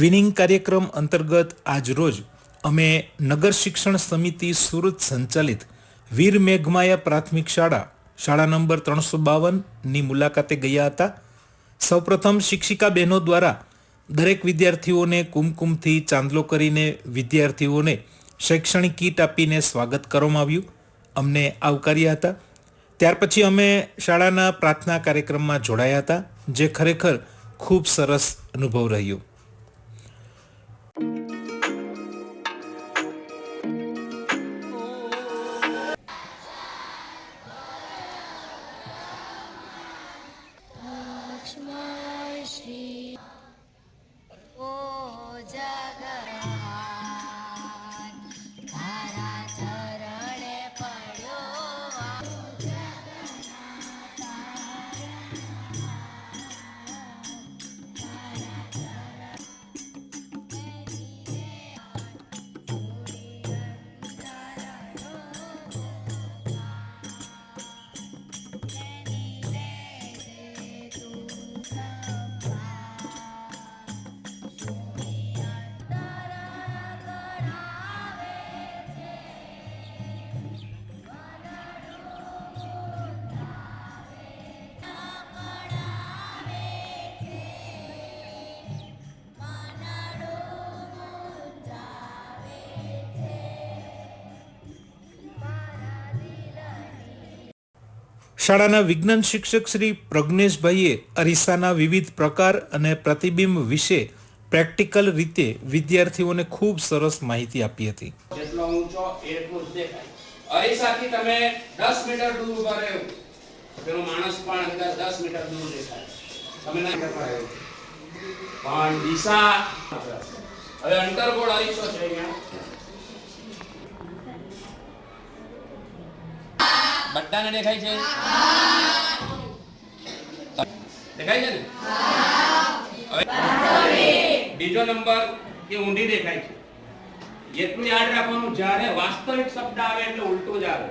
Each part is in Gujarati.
ટ્વિનિંગ કાર્યક્રમ અંતર્ગત આજરોજ અમે નગર શિક્ષણ સમિતિ સુરત સંચાલિત વીર મેઘમાયા પ્રાથમિક શાળા શાળા નંબર ત્રણસો બાવનની મુલાકાતે ગયા હતા. સૌપ્રથમ શિક્ષિકા બહેનો દ્વારા દરેક વિદ્યાર્થીઓને કુમકુમથી ચાંદલો કરીને વિદ્યાર્થીઓને શૈક્ષણિક કીટ આપીને સ્વાગત કરવામાં આવ્યું. અમને આવકાર્યા હતા. ત્યાર પછી અમે શાળાના પ્રાર્થના કાર્યક્રમમાં જોડાયા હતા, જે ખરેખર ખૂબ સરસ અનુભવ રહ્યો. શાળાના વિજ્ઞાન શિક્ષક શ્રી પ્રજ્ઞેશભાઈએ અરીસાના વિવિધ પ્રકાર અને પ્રતિબિંબ વિશે પ્રેક્ટિકલ રીતે વિદ્યાર્થીઓને ખૂબ સરસ માહિતી આપી હતી. જેટલો ઊંચો એટલું જ દેખાય. અરીસાથી તમે 10 મીટર દૂર ઊભા રહો પેલો માણસ પણ અંદર 10 મીટર દૂર દેખાય. તમે ના દેખાય પણ દિશા હવે અંતર્ગોળ અરીસો છે અહીંયા. બધાને દેખાય છે? દેખાય છે ને? બીજો નંબર કે ઊંધી દેખાય છે. એટલું યાદ રાખવાનું, જ્યારે વાસ્તવિક શબ્દ આવે એટલે ઉલટો જ આવે.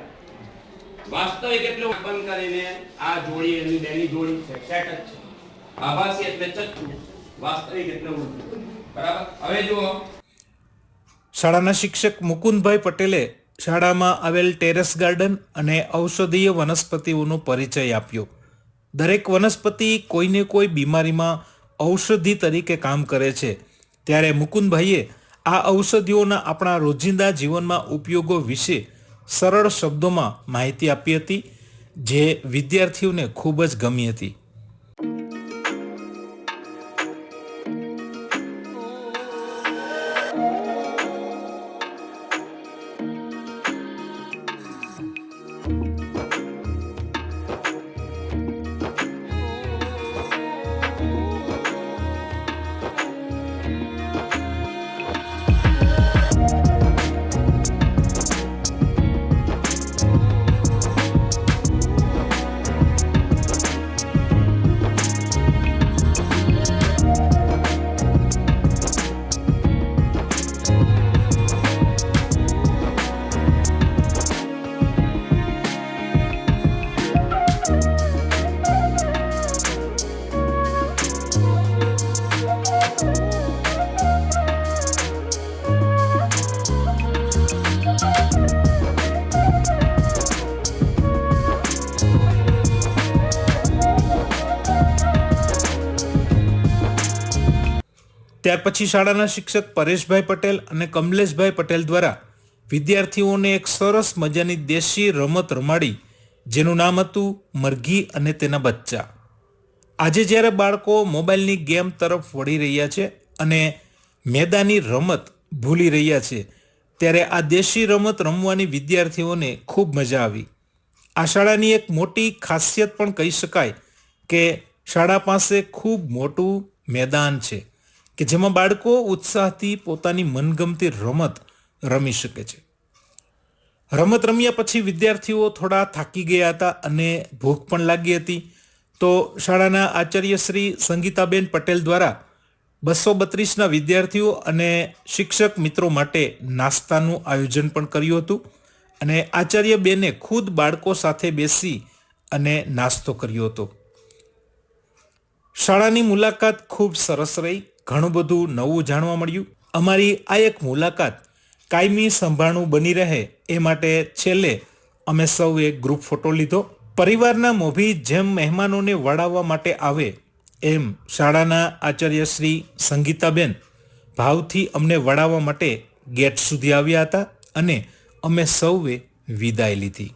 વાસ્તવિક એટલે બંધ કરીને આ જોડી એની બેની જોડી છે સેટ જ છે. આભાસી એટલે ચચ્ચું, વાસ્તવિક એટલે ઉલટું. બરાબર? હવે જુઓ. શાળાના શિક્ષક મુકુંદભાઈ પટેલે શાળામાં આવેલ ટેરેસ ગાર્ડન અને ઔષધીય વનસ્પતિઓનો પરિચય આપ્યો. દરેક વનસ્પતિ કોઈને કોઈ બીમારીમાં ઔષધિ તરીકે કામ કરે છે. ત્યારે મુકુંદભાઈએ આ ઔષધિઓના આપણા રોજિંદા જીવનમાં ઉપયોગો વિશે સરળ શબ્દોમાં માહિતી આપી હતી, જે વિદ્યાર્થીઓને ખૂબ જ ગમી હતી. ત્યાર પછી શાળાના શિક્ષક પરેશભાઈ પટેલ અને કમલેશભાઈ પટેલ દ્વારા વિદ્યાર્થીઓને એક સરસ મજાની દેશી રમત રમાડી, જેનું નામ હતું મરઘી અને તેના બચ્ચા. આજે જ્યારે બાળકો મોબાઈલની ગેમ તરફ વળી રહ્યા છે અને મેદાની રમત ભૂલી રહ્યા છે, ત્યારે આ દેશી રમત રમવાની વિદ્યાર્થીઓને ખૂબ મજા આવી. આ શાળાની એક મોટી ખાસિયત પણ કહી શકાય કે શાળા પાસે ખૂબ મોટું મેદાન છે. કે જેમાં બાળકો ઉત્સાહથી પોતાની મનગમતી રમત રમી શકે છે. રમત રમ્યા પછી વિદ્યાર્થીઓ થોડા થાકી ગયા હતા અને ભૂખ પણ લાગી હતી. તો શાળાના આચાર્ય શ્રી સંગીતાબેન પટેલ દ્વારા બસો બત્રીસના વિદ્યાર્થીઓ અને શિક્ષક મિત્રો માટે નાસ્તાનું આયોજન પણ કર્યું હતું અને આચાર્ય બેને ખુદ બાળકો સાથે બેસી અને નાસ્તો કર્યો હતો. શાળાની મુલાકાત ખૂબ સરસ રહી. ઘણું બધું નવું જાણવા મળ્યું. અમારી આ એક મુલાકાત કાયમી સંભાળણું બની રહે એ માટે છેલ્લે અમે સૌએ ગ્રુપ ફોટો લીધો. પરિવારના મોભી જેમ મહેમાનોને વડાવવા માટે આવે, એમ શાળાના આચાર્ય શ્રી સંગીતાબેન ભાવથી અમને વડાવવા માટે ગેટ સુધી આવ્યા હતા અને અમે સૌએ વિદાય લીધી.